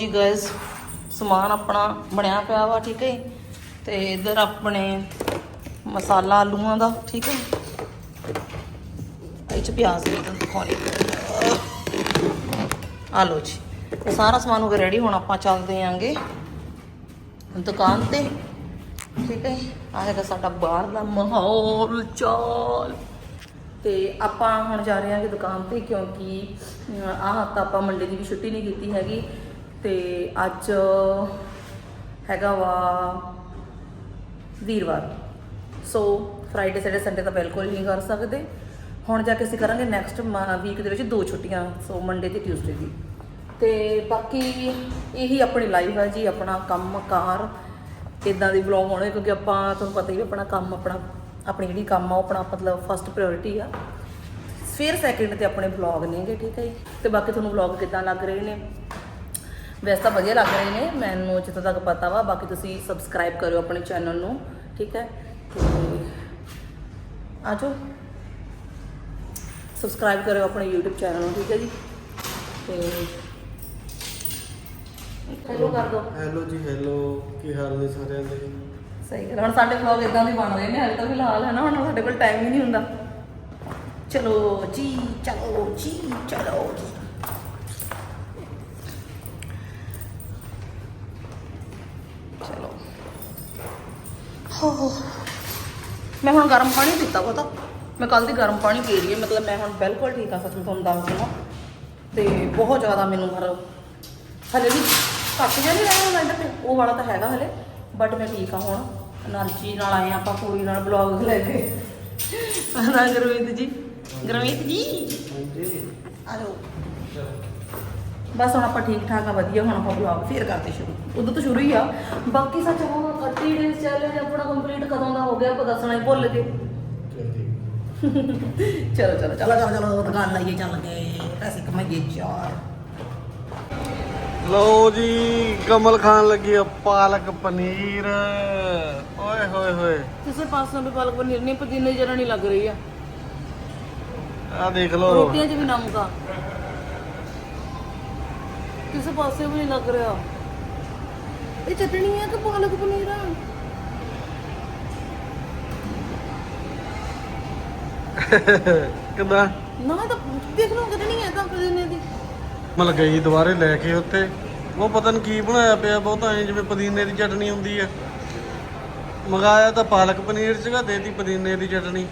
ਜੀ ਗਾਇਸ ਸਮਾਨ ਆਪਣਾ ਬਣਿਆ ਪਿਆ ਵਾ, ਠੀਕ ਹੈ ਤੇ ਇਧਰ ਆਪਣੇ ਮਸਾਲਾ ਆਲੂਆਂ ਦਾ, ਠੀਕ ਹੈ? ਇਹ ਚ ਪਿਆਜ਼ ਵੀ ਤਾਂ ਦਿਖਾਉਣੇ ਆ ਲਓ ਜੀ, ਇਹ ਸਾਰਾ ਸਮਾਨ ਹੋ ਗਿਆ ਰੈਡੀ ਹੁਣ ਆਪਾਂ ਚੱਲਦੇ ਆਂਗੇ ਦੁਕਾਨ ਤੇ, ਠੀਕ ਹੈ ਆ ਹੈਗਾ ਸਾਡਾ ਬਾਹਰ ਦਾ ਮਾਹੌਲ, ਚਾਲ। ਤੇ ਆਪਾਂ ਹੁਣ ਜਾ ਰਹੇ ਹਾਂਗੇ ਦੁਕਾਨ ਤੇ, ਕਿਉਂਕਿ ਆਹ ਹਫਤਾ ਆਪਾਂ ਮੰਡੇ ਦੀ ਵੀ ਛੁੱਟੀ ਨਹੀਂ ਕੀਤੀ ਹੈਗੀ। ਤੇ ਅੱਜ ਹੈਗਾ ਵਾ ਵੀਰਵਾਰ। ਸੋ ਫਰਾਈਡੇ ਸੈਟਰਡੇ ਸੰਡੇ ਤਾਂ ਬਿਲਕੁਲ ਹੀ ਨਹੀਂ ਕਰ ਸਕਦੇ। ਹੁਣ ਜਾ ਕੇ ਅਸੀਂ ਕਰਾਂਗੇ ਨੈਕਸਟ ਵੀਕ ਦੇ ਵਿੱਚ ਦੋ ਛੁੱਟੀਆਂ ਸੋ ਮੰਡੇ ਤੇ ਟਿਊਸਡੇ ਦੀ। ਤੇ ਬਾਕੀ ਇਹੀ ਆਪਣੀ ਲਾਈਫ ਹੈ ਜੀ, ਆਪਣਾ ਕੰਮ, ਕਾਰ ਇਦਾਂ ਦੀ ਵਲੌਗ ਹੋਣੇ ਕਿਉਂਕਿ ਆਪਾਂ, ਤੁਹਾਨੂੰ ਪਤਾ ਹੀ ਆਪਣਾ ਕੰਮ, ਆਪਣਾ, ਆਪਣੀ ਜਿਹੜੀ ਕੰਮ ਆ, ਉਹ ਆਪਣਾ ਮਤਲਬ ਫਸਟ ਪ੍ਰਾਇੋਰਟੀ ਆ। ਫਿਰ ਸੈਕਿੰਡ ਤੇ ਆਪਣੇ ਵਲੌਗ ਨੇਗੇ, ਠੀਕ ਹੈ ਜੀ। ਤੇ ਬਾਕੀ ਤੁਹਾਨੂੰ ਵਲੌਗ ਕਿੱਦਾਂ ਲੱਗ ਰਹੇ ਨੇ? ਵੈਸੇ ਤਾਂ ਵਧੀਆ ਲੱਗ ਰਹੇ ਨੇ ਮੈਨੂੰ ਜਿੱਥੋਂ ਤੱਕ ਪਤਾ ਵਾ ਬਾਕੀ ਤੁਸੀਂ ਸਬਸਕ੍ਰਾਈਬ ਕਰਿਓ ਆਪਣੇ ਚੈਨਲ ਨੂੰ ਠੀਕ ਹੈ? ਤੇ ਆਜੋ। ਸਬਸਕ੍ਰਾਈਬ ਕਰਿਓ ਆਪਣੇ YouTube ਚੈਨਲ ਨੂੰ ਠੀਕ ਹੈ ਜੀ? ਤੇ ਹੈਲੋ ਕਰ ਦਿਓ। ਹੈਲੋ ਜੀ ਹੈਲੋ ਕੀ ਹਾਲ ਨੇ ਸਾਰਿਆਂ ਦੇ? ਸਹੀ ਗੱਲ ਹੁਣ ਸਾਡੇ ਵਲੌਗ ਇਦਾਂ ਦੇ ਬਣ ਰਹੇ ਨੇ ਹਾਲੇ ਤਾਂ ਫਿਲਹਾਲ ਹੈ ਨਾ ਹੁਣ ਸਾਡੇ ਕੋਲ ਟਾਈਮ ਹੀ ਨਹੀਂ ਹੁੰਦਾ। ਚਲੋ ਜੀ ਚਲੋ ਜੀ ਚਲੋ ਜੀ। ਮੈਂ ਹੁਣ ਗਰਮ ਪਾਣੀ ਪੀਤਾ ਪਤਾ ਮੈਂ ਕੱਲ ਦੀ ਗਰਮ ਪਾਣੀ ਪੀ ਲਈ ਮਤਲਬ ਮੈਂ ਹੁਣ ਬਿਲਕੁਲ ਠੀਕ ਆ ਸੱਚ ਤੁਹਾਨੂੰ ਦੱਸ ਦਿੰਦਾ ਤੇ ਬਹੁਤ ਜ਼ਿਆਦਾ ਮੈਨੂੰ ਮਰ ਹਲੇ ਵੀ ਘੱਟ ਜਿਹਾ ਨਹੀਂ ਰਹਿਣਾ ਮੈਂ ਤੇ। ਉਹ ਵਾਲਾ ਤਾਂ ਹੈਗਾ ਹਲੇ ਬਟ ਮੈਂ ਠੀਕ ਆ ਹੁਣ। એનર્ਜੀ ਨਾਲ ਆਏ ਆਪਾਂ ਕੁੜੀ ਨਾਲ ਬਲੌਗ ਲੈ ਕੇ। ਹਨਾ ਗੁਰਮੀਤ ਜੀ। ਗੁਰਮੀਤ ਜੀ। ਹਾਂਜੀ। ਹਲੋ। ਬਸ ਹੁਣ ਆਪਾਂ ਠੀਕ ਠਾਕ ਆ ਵਧੀਆ ਹੁਣ ਆਪਾਂ ਬਲੌਗ ਫੇਰ ਕਰਦੇ ਸ਼ੁਰੂ। ਉਦੋਂ ਤੋਂ ਸ਼ੁਰੂ ਹੀ ਆ। ਬਾਕੀ ਸੱਚ ਹੁਣ 30 ਡੇਜ਼ ਚੈਲੰਜ ਆਪਣਾ ਕੰਪਲੀਟ ਕਦੋਂ ਦਾ ਹੋ ਗਿਆ ਆਪਾਂ ਦੱਸਣਾ ਹੀ ਭੁੱਲ ਗਏ। ਚਲੋ ਚਲੋ ਚਲੋ ਚਲੋ। ਚਲੋ ਦੁਕਾਨ ਲਾਈਏ ਚੱਲ ਗਏ। ਪੈਸੇ ਕਮਾਈਏ ਚਾਰ। ਲਓ ਜੀ ਕਮਲ ਖਾਨ ਲੱਗੀ ਆ ਪਾਲਕ ਪਨੀਰ। ਓਏ ਹੋਏ ਹੋਏ। ਕਿਸੇ ਪਾਸੋਂ ਵੀ ਪਾਲਕ ਪਨੀਰ ਨਹੀਂ ਪੁਦੀਨੇ ਜਰਾ ਨਹੀਂ ਲੱਗ ਰਹੀ ਆ। ਆ ਦੇਖ ਲਓ। ਰੋਟੀਆਂ 'ਚ ਵੀ ਨਮਕ ਆ। ਕਿਸੇ ਪਾਸੇ ਵੀ ਨਹੀਂ ਲੱਗ ਰਿਹਾ? ਇਹ ਚਟਣੀ ਹੈ ਕਿ ਪਾਲਕ ਪਨੀਰ ਆ? ਕਿੱਦਾਂ? ਨਾ ਤਾਂ ਦੇਖ ਲਓ ਚਟਣੀ ਹੈ ਤਾਂ ਪੁਦੀਨੇ ਦੀ। ਮਲ ਗਈ ਦੁਬਾਰੇ ਲੈ ਕੇ ਉੱਤੇ ਉਹ ਪਤਾ ਨਹੀਂ ਕੀ ਬਣਾਇਆ ਪਿਆ ਬਹੁਤ ਐ ਜਿਵੇਂ ਪੁਦੀਨੇ ਦੀ ਚਟਣੀ ਹੁੰਦੀ ਆ। ਮੰਗਾਇਆ ਤਾਂ ਪਾਲਕ ਪਨੀਰ ਸੀਗਾ ਦੇਤੀ ਪੁਦੀਨੇ ਦੀ ਚਟਣੀ।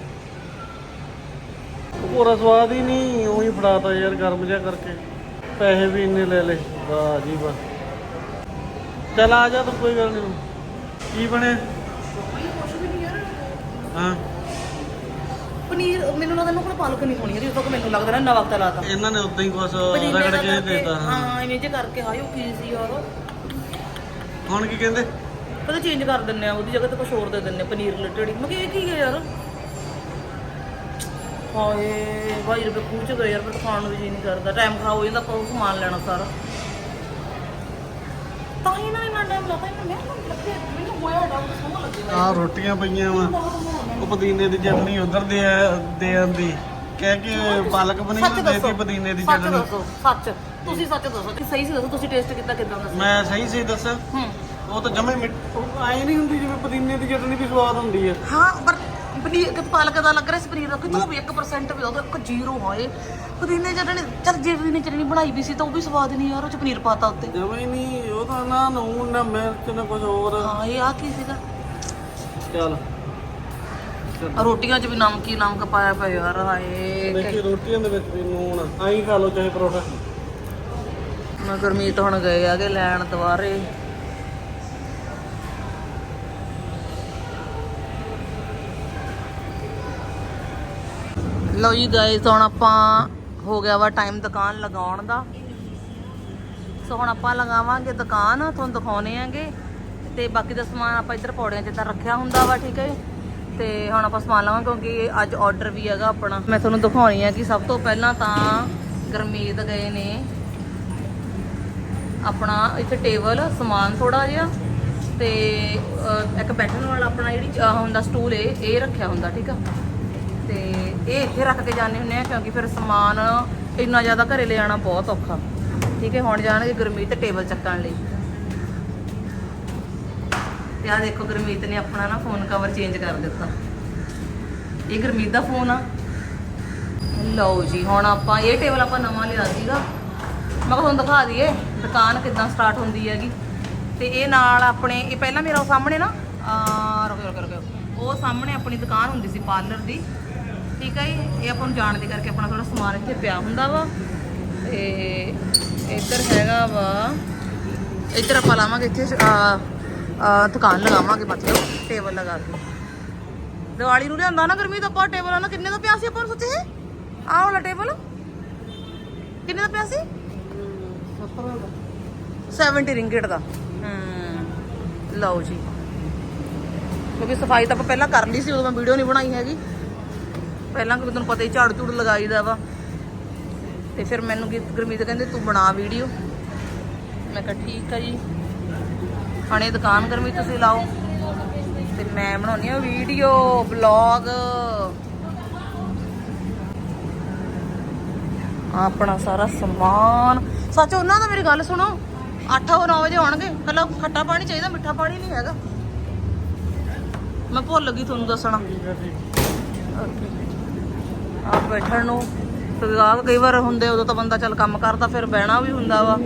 ਉਹ ਪੂਰਾ ਸਵਾਦ ਹੀ ਨਹੀਂ ਉਹੀ ਫੜਾਤਾ ਯਾਰ ਗਰਮ ਜਿਹਾ ਕਰਕੇ। ਪੈਸੇ ਵੀ ਇੰਨੇ ਲੈ ਲਏ। ਵਾਹ ਜੀ ਵਾਹ। ਚੱਲ ਆ ਜਾ ਤੂੰ ਕੋਈ ਗੱਲ ਨਹੀਂ। ਕੀ ਬਣਿਆ? ਹਾਂ। ਪਨੀਰ ਮੈਨੂੰ ਲੱਗਦਾ ਇਹਨਾਂ ਕੋਲ ਪਾਲਕ ਨਹੀਂ ਹੋਣੀ ਹੈ ਜਦੋਂ ਮੈਨੂੰ ਲੱਗਦਾ ਨਾ ਨਵਾਂ ਵਕਤ ਲਾਤਾ ਇਹਨਾਂ ਨੇ ਉਦਾਂ ਹੀ ਕੁਛ ਰਗੜ ਕੇ ਦੇਤਾ ਹਾਂ। ਇਵੇਂ ਜੇ ਕਰਕੇ ਹਾਏ ਉਹ ਕੀ ਸੀ ਯਾਰ। ਹੁਣ ਕੀ ਕਹਿੰਦੇ? ਕਦੇ ਚੇਂਜ ਕਰ ਦਿੰਨੇ ਆ ਉਹਦੀ ਜਗ੍ਹਾ ਤੇ ਕੁਝ ਹੋਰ ਦੇ ਦਿੰਨੇ ਪਨੀਰ ਰਿਲੇਟਡ ਮੈਂ ਕਿਹਾ ਇਹ ਕੀ ਹੈ ਯਾਰ? ਹਾਏ ਭਾਈ ਰੁਪਏ ਖੂਹ ਚ ਗਏ ਯਾਰ ਪਰ ਖਾਣ ਨੂੰ ਵੀ ਜੀ ਨਹੀਂ ਕਰਦਾ। ਟਾਈਮ ਖਰਾਬ ਹੋ ਜਾਂਦਾ ਪਰ ਉਹ ਸਮਾਨ ਲੈਣਾ ਸਾਰਾ। ਤਾਂ ਹੀ ਨਾ ਇਹਨਾਂ ਟਾਈਮ ਲੱਗਾ ਇਹਨਾਂ ਨੇ ਲੱਗੇ ਮੈਨੂੰ ਹੋਇਆ ਡਾਕਟਰ ਸੋਹ ਲੱਗੇ ਆ ਰੋਟੀਆਂ ਪਈਆਂ ਵਾ। ਉਹ ਪੁਦੀਨੇ ਦੀ ਚਟਨੀ ਉਧਰ ਦੇ ਦੇ ਆਂਦੀ। ਕਹਿ ਕੇ ਪਾਲਕ ਪਨੀਰ ਸੱਚ ਦੇਤੀ ਪੁਦੀਨੇ ਦੀ ਸੱਚ ਚਟਨੀ। ਦੱਸੋ ਸੱਚ। ਤੁਸੀਂ ਸੱਚ ਦੱਸੋ ਕਿ ਸਹੀ ਸੀ ਦੱਸੋ ਤੁਸੀਂ ਟੇਸਟ ਕੀਤਾ ਕਿਦਾਂ ਦਾ ਸੀ ਮੈਂ ਸਹੀ ਸੀ ਦੱਸਾਂ? ਹੂੰ। ਉਹ ਤਾਂ ਜਮੇ ਮਿੱਠ ਆਏ ਨਹੀਂ ਹੁੰਦੀ ਜਿਵੇਂ ਪੁਦੀਨੇ ਦੀ ਚਟਨੀ ਵੀ ਸਵਾਦ ਹੁੰਦੀ ਹੈ ਹਾਂ ਪਰ ਪਨੀਰ ਕਿ ਪਾਲਕ ਦਾ ਲੱਗ ਰਿਹਾ ਸੀ ਪਨੀਰ ਦਾ? ਕਿਤੋਂ ਵੀ 1% ਵੀ ਉਹਦਾ ਇੱਕ ਜ਼ੀਰੋ ਹੋਏ ਪੁਦੀਨੇ ਚਟਣੀ ਚੱਲ ਜੇ ਪੁਦੀਨੇ ਚਟਣੀ ਬਣਾਈ ਵੀ ਸੀ ਤਾਂ ਉਹ ਵੀ ਸਵਾਦ ਨਹੀਂ ਯਾਰ ਉਹ ਚ ਪਨੀਰ ਪਾਤਾ ਉੱਤੇ ਜਮੇ ਨਹੀਂ ਉਹ ਤਾਂ ਨਾ ਨੂਨ ਨਾ ਮਿਰਚ ਨਾ ਕੁਝ ਹੋਰ। ਹਾਂ ਇਹ ਆ ਕੀ ਸੀਗਾ? ਚੱਲ। ਆਹ ਰੋਟੀਆਂ 'ਚ ਵੀ ਨਮਕ ਹੀ ਨਮਕ ਪਾਇਆ ਪਿਆ ਯਾਰ ਹਾਏ ਦੇਖੀ ਰੋਟੀਆਂ ਦੇ ਵਿੱਚ ਵੀ ਨੂਨ ਆਈ ਖਾ ਲਓ ਚਾਹੇ ਪਰੋਠਾ। ਮੈਂ ਗੁਰਮੀਤ ਹੁਣ ਗਏ ਆਗੇ ਲੈਣ ਦੁਬਾਰੇ ਲਓ ਜੀ ਗਾਇਸ ਹੁਣ ਆਪਾਂ ਹੋ ਗਿਆ ਵਾ ਟਾਈਮ ਦੁਕਾਨ ਲਗਾਉਣ ਦਾ। ਸੋ ਹੁਣ ਆਪਾਂ ਲਗਾਵਾਂਗੇ ਦੁਕਾਨ, ਤੁਹਾਨੂੰ ਦਿਖਾਉਣੇ ਆਂਗੇ। ਤੇ ਬਾਕੀ ਦਾ ਸਮਾਨ ਆਪਾਂ ਇੱਧਰ ਪੌੜੀਆਂ 'ਚ ਤਾਂ ਰੱਖਿਆ ਹੁੰਦਾ ਵਾ, ਠੀਕ ਹੈ ਤੇ ਹੁਣ ਆਪਾਂ ਸਮਾਨ ਲਵਾਂਗੇ ਕਿਉਂਕਿ ਅੱਜ ਆਰਡਰ ਵੀ ਹੈਗਾ ਆਪਣਾ। ਮੈਂ ਤੁਹਾਨੂੰ ਦਿਖਾਉਣੀ ਆ ਕਿ ਸਭ ਤੋਂ ਪਹਿਲਾਂ ਤਾਂ ਗੁਰਮੀਤ ਗਏ ਨੇ। ਆਪਣਾ ਇੱਥੇ ਟੇਬਲ, ਸਮਾਨ ਥੋੜਾ ਜਿਹਾ ਤੇ ਇੱਕ ਬੈਠਣ ਵਾਲਾ ਆਪਣਾ ਜਿਹੜੀ ਹੁੰਦਾ ਸਟੂਲ ਇਹ ਇਹ ਰੱਖਿਆ ਹੁੰਦਾ, ਠੀਕ ਆ? ਤੇ ਇਹ ਇੱਥੇ ਰੱਖ ਕੇ ਜਾਂਦੇ ਹੁੰਦੇ ਆ ਕਿਉਂਕਿ ਫਿਰ ਸਮਾਨ ਇੰਨਾ ਜ਼ਿਆਦਾ ਘਰੇ ਲੈ ਆਉਣਾ ਬਹੁਤ ਔਖਾ। ਠੀਕ ਹੈ, ਹੁਣ ਜਾਣਗੇ ਗੁਰਮੀਤ ਟੇਬਲ ਚੱਕਣ ਲਈ। ਤੇ ਆ ਦੇਖੋ ਗੁਰਮੀਤ ਨੇ ਆਪਣਾ ਨਾ ਫੋਨ ਕਵਰ ਚੇਂਜ ਕਰ ਦਿੱਤਾ। ਇਹ ਗੁਰਮੀਤ ਦਾ ਫੋਨ ਆ। ਲਓ ਜੀ, ਹੁਣ ਆਪਾਂ ਇਹ ਟੇਬਲ ਆਪਾਂ ਨਵਾਂ ਲਿਆ ਸੀਗਾ। ਮੈਂ ਕਿਹਾ ਤੁਹਾਨੂੰ ਦਿਖਾ ਦਈਏ, ਦੁਕਾਨ ਕਿੱਦਾਂ ਸਟਾਰਟ ਹੁੰਦੀ ਹੈਗੀ। ਤੇ ਇਹ ਨਾਲ ਆਪਣੇ, ਇਹ ਪਹਿਲਾਂ ਮੇਰਾ ਸਾਹਮਣੇ ਨਾ ਰੁਕੋ ਰੁਕੋ ਰੁਕੋ। ਉਹ ਸਾਹਮਣੇ ਆਪਣੀ ਦੁਕਾਨ ਹੁੰਦੀ ਸੀ ਪਾਰਲਰ ਦੀ। ਠੀਕ ਹੈ ਜੀ? ਇਹ ਆਪਾਂ ਨੂੰ ਜਾਣ ਦੇ ਕਰਕੇ ਆਪਣਾ ਥੋੜਾ ਸਮਾਨ ਇੱਥੇ ਪਿਆ ਹੁੰਦਾ ਵਾ। ਤੇ ਇੱਧਰ ਹੈਗਾ ਵਾ, ਇੱਧਰ ਆਪਾਂ ਲਾਵਾਂਗੇ ਇੱਥੇ ਦੁਕਾਨ ਲਗਾਵਾਂਗੇ ਮਤਲਬ, ਟੇਬਲ ਲਗਾ ਕੇ। ਦੀਵਾਲੀ ਨੂੰ ਲਿਆਂਦਾ ਨਾ ਗਰਮੀ ਦਾ ਆਪਾਂ ਟੇਬਲ ਨਾ ਕਿੰਨੇ ਦਾ ਪਿਆ ਸੀ ਆਪਾਂ ਨੂੰ ਸੱਚੇ? ਆਹ ਵਾਲਾ ਟੇਬਲ। ਕਿੰਨੇ ਦਾ ਪਿਆ ਸੀ? 70 ਰਿੰਗਿਟ ਦਾ। ਹਮ ਲਓ ਜੀ। ਕਿਉਂਕਿ ਸਫ਼ਾਈ ਤਾਂ ਆਪਾਂ ਪਹਿਲਾਂ ਕਰ ਲਈ ਸੀ, ਉਦੋਂ ਮੈਂ ਵੀਡੀਓ ਨਹੀਂ ਬਣਾਈ ਹੈਗੀ। ਪਹਿਲਾਂ ਕਿ ਤੁਹਾਨੂੰ ਪਤਾ ਹੀ ਝਾੜੂ ਝੂੜੂ ਲਗਾਈਦਾ ਵਾ। ਤੇ ਫਿਰ ਮੈਨੂੰ ਕੀ ਗੁਰਮੀਤ ਕਹਿੰਦੇ ਤੂੰ ਬਣਾ ਵੀਡੀਓ। ਮੈਂ ਕਿਹਾ ਠੀਕ ਆ ਜੀ। ਹੁਣ ਦੁਕਾਨ ਗਰਮੀ ਤੁਸੀਂ ਲਾਓ। ਤੇ ਮੈਂ ਬਣਾਉਣੀ ਆ ਵੀਡੀਓ ਬਲੌਗ ਆਪਣਾ ਸਾਰਾ ਸਮਾਨ। ਸੱਚ ਉਹਨਾਂ ਦਾ ਮੇਰੀ ਗੱਲ ਸੁਣੋ। 8 ਉਹ 9 ਵਜੇ ਆਉਣਗੇ। ਪਹਿਲਾਂ ਖੱਟਾ ਪਾਣੀ ਚਾਹੀਦਾ ਮਿੱਠਾ ਪਾਣੀ ਨਹੀਂ ਹੈਗਾ। ਮੈਂ ਭੁੱਲ ਗਈ ਤੁਹਾਨੂੰ ਦੱਸਣਾ। ਆ ਬੈਠਣ ਨੂੰ। ਤੇ ਕਈ ਵਾਰ ਹੁੰਦੇ, ਉਦੋਂ ਤਾਂ ਬੰਦਾ ਚੱਲ ਕੰਮ ਕਰਦਾ, ਫਿਰ ਬਹਿਣਾ ਵੀ ਹੁੰਦਾ ਵਾ।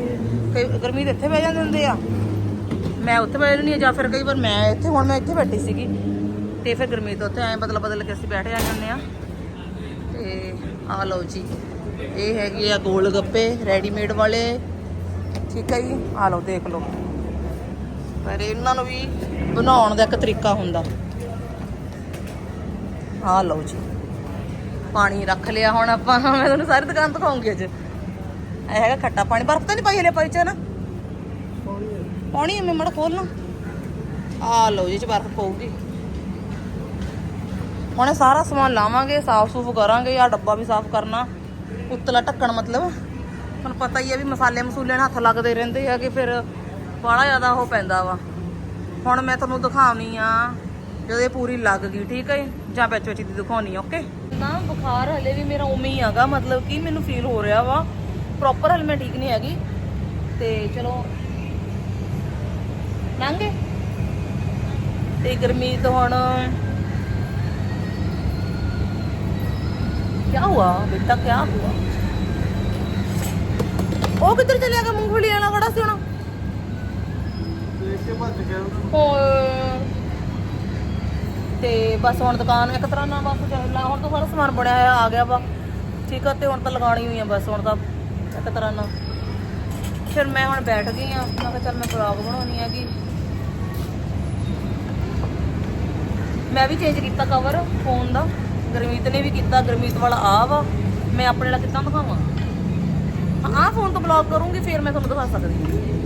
ਕਈ ਗਰਮੀ ਦੇ ਇੱਥੇ ਬਹਿ ਜਾਂਦੇ ਹੁੰਦੇ ਆ। ਮੈਂ ਉੱਥੇ ਬਹਿ ਜਾਂਦੀ ਹਾਂ, ਜਾਂ ਫਿਰ ਕਈ ਵਾਰ ਮੈਂ ਇੱਥੇ, ਹੁਣ ਮੈਂ ਇੱਥੇ ਬੈਠੀ ਸੀਗੀ। ਤੇ ਫਿਰ ਗਰਮੀ ਤੋਂ ਉੱਥੇ ਐਂ ਬਦਲ ਬਦਲ ਕੇ ਅਸੀਂ ਬੈਠੇ ਆ ਜਾਂਦੇ ਆ ਤੇ ਆ ਲਓ ਜੀ, ਇਹ ਹੈਗੇ ਆ ਗੋਲ ਗੱਪੇ ਰੈਡੀਮੇਡ ਵਾਲੇ। ਠੀਕ ਹੈ ਜੀ ਆ ਲਓ, ਦੇਖ ਲਓ। ਪਰ ਇਹਨਾਂ ਨੂੰ ਵੀ ਬਣਾਉਣ ਦਾ ਇੱਕ ਤਰੀਕਾ ਹੁੰਦਾ। ਆ ਲਓ ਜੀ। ਪਾਣੀ ਰੱਖ ਲਿਆ ਹੁਣ ਆਪਾਂ। ਮੈਂ ਤੁਹਾਨੂੰ ਸਾਰੀ ਦੁਕਾਨ ਦਿਖਾਉਂਗੀ ਅੱਜ। ਇਹ ਹੈਗਾ ਖੱਟਾ ਪਾਣੀ। ਬਰਫ਼ ਤਾਂ ਨਹੀਂ ਪਾਈ ਹਲੇ ਪਾਈ ਚ ਨਾ ਪਾਣੀ ਮੈਂ ਮੜਾ ਖੋਲਣਾ ਆ ਲਓ ਜੀ ਚ ਬਰਫ਼ ਪਊਗੀ। ਹੁਣ ਇਹ ਸਾਰਾ ਸਮਾਨ ਲਾਵਾਂਗੇ ਸਾਫ਼ ਸੂਫ ਕਰਾਂਗੇ। ਆ ਡੱਬਾ ਵੀ ਸਾਫ਼ ਕਰਨਾ। ਉੱਤਲਾ ਢੱਕਣ ਮਤਲਬ। ਤੁਹਾਨੂੰ ਪਤਾ ਹੀ ਹੈ ਵੀ ਮਸਾਲੇ ਮਸੂਲੇ ਨਾਲ ਹੱਥ ਲੱਗਦੇ ਰਹਿੰਦੇ ਆ ਕਿ ਫਿਰ ਬੜਾ ਜ਼ਿਆਦਾ ਉਹ ਪੈਂਦਾ ਵਾ। ਹੁਣ ਮੈਂ ਤੁਹਾਨੂੰ ਦਿਖਾਉਣੀ ਆ। ਜਦੋਂ ਇਹ ਪੂਰੀ ਲੱਗ ਗਈ ਠੀਕ ਹੈ ਜਾਂ? ਵਿੱਚ ਵਿੱਚ ਦੀ ਦਿਖਾਉਣੀ ਓਕੇ ਨਾ ਬੁਖਾਰ ਹਲੇ ਵੀ ਮੇਰਾ ਉਵੇਂ ਹੀ ਆਗਾ ਮਤਲਬ ਕਿ ਮੈਨੂੰ ਫੀਲ ਹੋ ਰਿਹਾ ਵਾ। ਪ੍ਰੋਪਰ ਹਲੇ ਮੈਂ ਠੀਕ ਨਹੀਂ ਹੈਗੀ। ਤੇ ਚਲੋ ਲੰਘੇ ਤੇ ਗਰਮੀ ਤੋਂ ਹੁਣ ਕੀ ਹੋਇਆ ਬੇਟਾ ਕੀ ਹੋਇਆ ਉਹ ਕਿੱਧਰ ਚਲਿਆ ਗਿਆ? ਮੂੰਗਫਲੀ ਵਾਲਾ ਖੜਾ ਸੀ ਹੁਣ। ਦੇਖ ਕੇ ਭੱਜ ਗਿਆ। ਉਹ ਤੇ ਬਸ ਹੁਣ ਦੁਕਾਨ ਇੱਕ ਤਰ੍ਹਾਂ ਨਾਲ ਬਸ ਚੱਲਣਾ ਹੁਣ ਤਾਂ ਸਾਰਾ ਸਮਾਨ ਬਣਿਆ ਹੋਇਆ, ਆ ਗਿਆ ਵਾ। ਠੀਕ ਆ, ਤੇ ਹੁਣ ਤਾਂ ਲਗਾਉਣੀ ਹੋਈ ਆ ਬਸ, ਹੁਣ ਤਾਂ ਇੱਕ ਤਰ੍ਹਾਂ ਨਾਲ। ਫਿਰ ਮੈਂ ਹੁਣ ਬੈਠ ਗਈ ਆ, ਮੈਂ ਕਿਹਾ ਚੱਲ ਮੈਂ ਬਲੌਗ ਬਣਾਉਣੀ ਹੈਗੀ। ਮੈਂ ਵੀ ਚੇਂਜ ਕੀਤਾ ਕਵਰ ਫੋਨ ਦਾ। ਗਰਮੀਤ ਨੇ ਵੀ ਕੀਤਾ, ਗਰਮੀਤ ਵਾਲਾ ਆ ਵਾ। ਮੈਂ ਆਪਣੇ ਵਾਲਾ ਕਿੱਦਾਂ ਦਿਖਾਵਾਂ? ਆਹ ਫੋਨ ਤੋਂ ਬਲੌਗ ਕਰੂੰਗੀ, ਫਿਰ ਮੈਂ ਤੁਹਾਨੂੰ ਦਿਖਾ ਸਕਦੀ ਹਾਂ।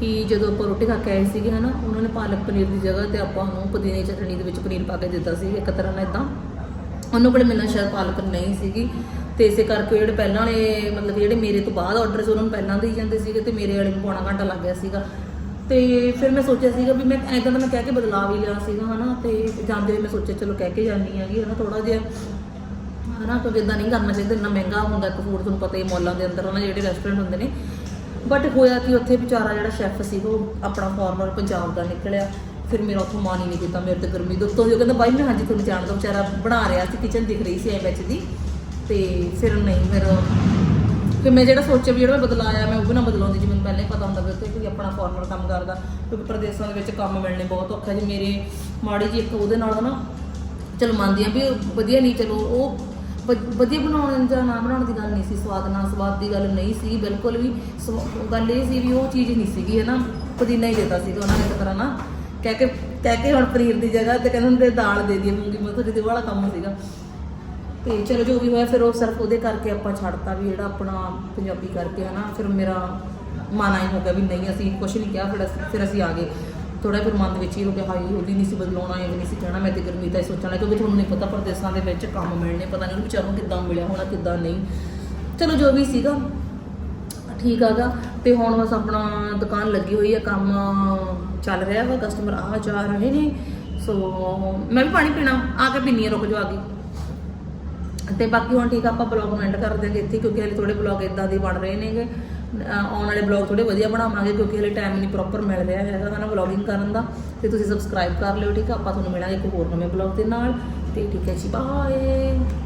ਕਿ ਜਦੋਂ ਆਪਾਂ ਰੋਟੀ ਖਾ ਕੇ ਆਏ ਸੀਗੇ ਹਨਾ, ਉਹਨਾਂ ਨੇ ਪਾਲਕ ਪਨੀਰ ਦੀ ਜਗ੍ਹਾ ਤੇ ਆਪਾਂ ਨੂੰ ਪੁਦੀਨੇ ਦੀ ਚਟਣੀ ਦੇ ਵਿੱਚ ਪਨੀਰ ਪਾ ਕੇ ਦਿੱਤਾ ਸੀ, ਇੱਕ ਤਰ੍ਹਾਂ ਨਾਲ ਇਦਾਂ ਉਹਨੂੰ ਕੋਲੇ ਮੈਨੂੰ ਸ਼ਾਇਦ ਪਾਲਕ ਨਹੀਂ ਸੀਗੀ। ਤੇ ਇਸੇ ਕਰਕੇ ਜਿਹੜੇ ਪਹਿਲਾਂ ਵਾਲੇ, ਮਤਲਬ ਜਿਹੜੇ ਮੇਰੇ ਤੋਂ ਬਾਅਦ ਆਰਡਰ ਸੀ, ਉਹਨਾਂ ਨੂੰ ਪਹਿਲਾਂ ਦੇਈ ਜਾਂਦੇ ਸੀਗੇ ਤੇ ਮੇਰੇ ਵਾਲੇ ਨੂੰ ਪੌਣਾ ਘੰਟਾ ਲੱਗ ਗਿਆ ਸੀਗਾ। ਤੇ ਫਿਰ ਮੈਂ ਸੋਚਿਆ ਸੀਗਾ ਵੀ ਮੈਂ ਐਦਾਂ ਦਾ ਮੈਂ ਕਹਿ ਕੇ ਬਦਲਾ ਵੀ ਲਿਆ ਸੀਗਾ ਹਨਾ, ਤੇ ਜਾਂਦੇ ਹੋਏ ਮੈਂ ਸੋਚਿਆ ਚਲੋ ਕਹਿ ਕੇ ਜਾਂਦੀ ਹੈਗੀ ਹਨਾ ਥੋੜਾ ਜਿਹਾ ਹਨਾ, ਕਿਉਂਕਿ ਇਦਾਂ ਨਹੀਂ ਕਰਨਾ ਚਾਹੀਦਾ, ਇੰਨਾ ਮਹਿੰਗਾ ਹੁੰਦਾ ਇੱਕ ਫੂਡ ਤੁਹਾਨੂੰ ਪਤਾ ਹੀ ਹੈ ਮੌਲਾਂ ਦੇ ਅੰਦਰ ਹਨਾ, ਜਿਹੜੇ ਰੈਸਟੋਰੈਂਟ ਹੁੰਦੇ ਨੇ। ਬਟ ਹੋਇਆ ਕਿ, ਉੱਥੇ ਵਿਚਾਰਾ ਜਿਹੜਾ ਸ਼ੈਫ ਸੀ, ਉਹ ਆਪਣਾ ਫਾਰਮਰ ਪੰਜਾਬ ਦਾ ਨਿਕਲਿਆ। ਫਿਰ ਮੇਰਾ ਉੱਥੋਂ ਮਨ ਹੀ ਨਹੀਂ ਕੀਤਾ, ਮੇਰੇ ਤੇ ਗਰਮੀ ਦੇ ਉੱਤੋਂ ਜੋ ਕਹਿੰਦਾ, ਬਾਈ, ਮੈਂ ਹਾਂਜੀ ਤੁਹਾਨੂੰ ਜਾਣਦਾ ਵਿਚਾਰਾ ਬਣਾ ਰਿਹਾ ਸੀ ਕਿਚਨ ਦਿਖ ਰਹੀ ਸੀ ਐ ਵਿੱਚ ਦੀ। ਤੇ ਫਿਰ ਨਹੀਂ, ਫਿਰ ਕਿ ਮੈਂ ਜਿਹੜਾ ਸੋਚਿਆ ਵੀ ਜਿਹੜਾ ਮੈਂ ਬਦਲਾਇਆ ਮੈਂ ਉਹ ਵੀ ਨਾ ਬਦਲਾਉਂਦੀ ਜੀ ਮੈਨੂੰ ਪਹਿਲਾਂ ਹੀ ਪਤਾ ਹੁੰਦਾ ਵੀ ਉੱਥੇ ਕੋਈ ਆਪਣਾ ਫਾਰਮਰ ਕੰਮ ਕਰਦਾ ਕਿਉਂਕਿ ਪ੍ਰਦੇਸ਼ਾਂ ਦੇ ਵਿੱਚ ਕੰਮ ਮਿਲਣੇ ਬਹੁਤ ਔਖਾ ਜੀ ਮੇਰੇ ਮਾੜੀ ਜੀ ਇੱਕ ਉਹਦੇ ਨਾਲ ਨਾ, ਚਲ ਮੰਨਦੀ ਆ ਵੀ ਵਧੀਆ ਨਹੀਂ, ਚਲੋ, ਉਹ ਵ- ਵਧੀਆ ਬਣਾਉਣ ਜਾਂ ਨਾ ਬਣਾਉਣ ਦੀ ਗੱਲ ਨਹੀਂ ਸੀ, ਸਵਾਦ ਨਾ ਸਵਾਦ ਦੀ ਗੱਲ ਨਹੀਂ ਸੀ, ਬਿਲਕੁਲ ਵੀ ਸਵਾ- ਗੱਲ ਇਹ ਸੀ ਵੀ ਉਹ ਚੀਜ਼ ਨਹੀਂ ਸੀਗੀ, ਹੈ ਨਾ? ਪੁਦੀਨਾ ਹੀ ਦਿੱਤਾ ਸੀਗਾ ਉਹਨਾਂ ਨੇ ਇੱਕ ਤਰ੍ਹਾਂ ਨਾ ਕਹਿ ਕੇ ਕਹਿ ਕੇ ਹੁਣ ਪਨੀਰ ਦੀ ਜਗ੍ਹਾ ਤੇ ਕਹਿੰਦੇ ਹੁੰਦੇ ਦਾਲ ਦੇ ਦਈਏ, ਮੂੰਗੀ ਮਸਰੀ ਦੇ ਵਾਲਾ ਕੰਮ ਸੀਗਾ। ਤੇ ਚਲੋ ਜੋ ਵੀ ਹੋਇਆ, ਫਿਰ ਉਹ ਸਿਰਫ ਉਹਦੇ ਕਰਕੇ ਆਪਾਂ ਛੱਡਤਾ ਵੀ ਜਿਹੜਾ ਆਪਣਾ ਪੰਜਾਬੀ ਕਰਕੇ ਹਨਾ ਫਿਰ ਮੇਰਾ ਮਨ ਆਈ ਹੋ ਗਿਆ ਵੀ ਨਹੀਂ, ਅਸੀਂ ਕੁਝ ਨਹੀਂ ਕਿਹਾ, ਫਿਰ ਅਸੀਂ ਫਿਰ ਅਸੀਂ ਆ ਗਏ। ਥੋੜਾ ਫਿਰ ਮਨ ਦੇ ਵਿੱਚ ਹੀ ਹੋ ਗਿਆ ਹਾਈ ਉਹਦੀ ਨਹੀਂ ਸੀ ਬਦਲਾਉਣਾ, ਇਹ ਨਹੀਂ ਸੀ ਕਹਿਣਾ, ਮੈਂ ਤੇ ਗਰਮੀ ਦਾ ਹੀ ਸੋਚਣਾ ਕਿਉਂਕਿ ਤੁਹਾਨੂੰ ਨਹੀਂ ਪਤਾ, ਪ੍ਰਦੇਸ਼ਾਂ ਦੇ ਵਿੱਚ ਕੰਮ ਮਿਲਣੇ, ਪਤਾ ਨਹੀਂ ਉਹਨੂੰ ਵਿਚਾਰੋਂ ਕਿੱਦਾਂ ਮਿਲਿਆ ਹੋਣਾ, ਕਿੱਦਾਂ ਨਹੀਂ। ਚਲੋ, ਜੋ ਵੀ ਸੀਗਾ, ਠੀਕ ਆਗਾ ਤੇ ਹੁਣ ਬਸ ਆਪਣਾ ਦੁਕਾਨ ਲੱਗੀ ਹੋਈ ਹੈ ਕੰਮ ਚੱਲ ਰਿਹਾ ਵਾ ਕਸਟਮਰ ਆ ਜਾ ਰਹੇ ਨੇ। ਸੋ ਮੈਂ ਵੀ ਪਾਣੀ ਪੀਣਾ, ਆ ਕੇ ਪੀਣੀ ਰੁਕ ਜਾ ਆ ਗਈ ਤੇ ਬਾਕੀ ਹੁਣ ਠੀਕ ਆ, ਆਪਾਂ ਬਲੌਗ ਐਂਡ ਕਰ ਦਿਆਂਗੇ ਇੱਥੇ, ਕਿਉਂਕਿ ਹਲੇ ਥੋੜੇ ਬਲੌਗ ਇਦਾਂ ਦੇ ਬਣ ਰਹੇ ਨੇਗੇ। ਆਉਣ ਵਾਲੇ ਬਲੌਗ ਥੋੜੇ ਵਧੀਆ ਬਣਾਵਾਂਗੇ ਕਿਉਂਕਿ ਹਲੇ ਟਾਈਮ ਨਹੀਂ ਪ੍ਰੋਪਰ ਮਿਲ ਰਿਹਾ ਹੈਗਾ ਹਨਾ ਬਲੌਗਿੰਗ ਕਰਨ ਦਾ, ਤੇ ਤੁਸੀਂ ਸਬਸਕ੍ਰਾਈਬ ਕਰ ਲਿਓ, ਠੀਕ ਆ? ਆਪਾਂ ਤੁਹਾਨੂੰ ਮਿਲਾਂਗੇ ਇੱਕ ਹੋਰ ਨਵੇਂ ਬਲੌਗ ਦੇ ਨਾਲ, ਤੇ ਠੀਕ ਹੈ ਜੀ ਬਾਏ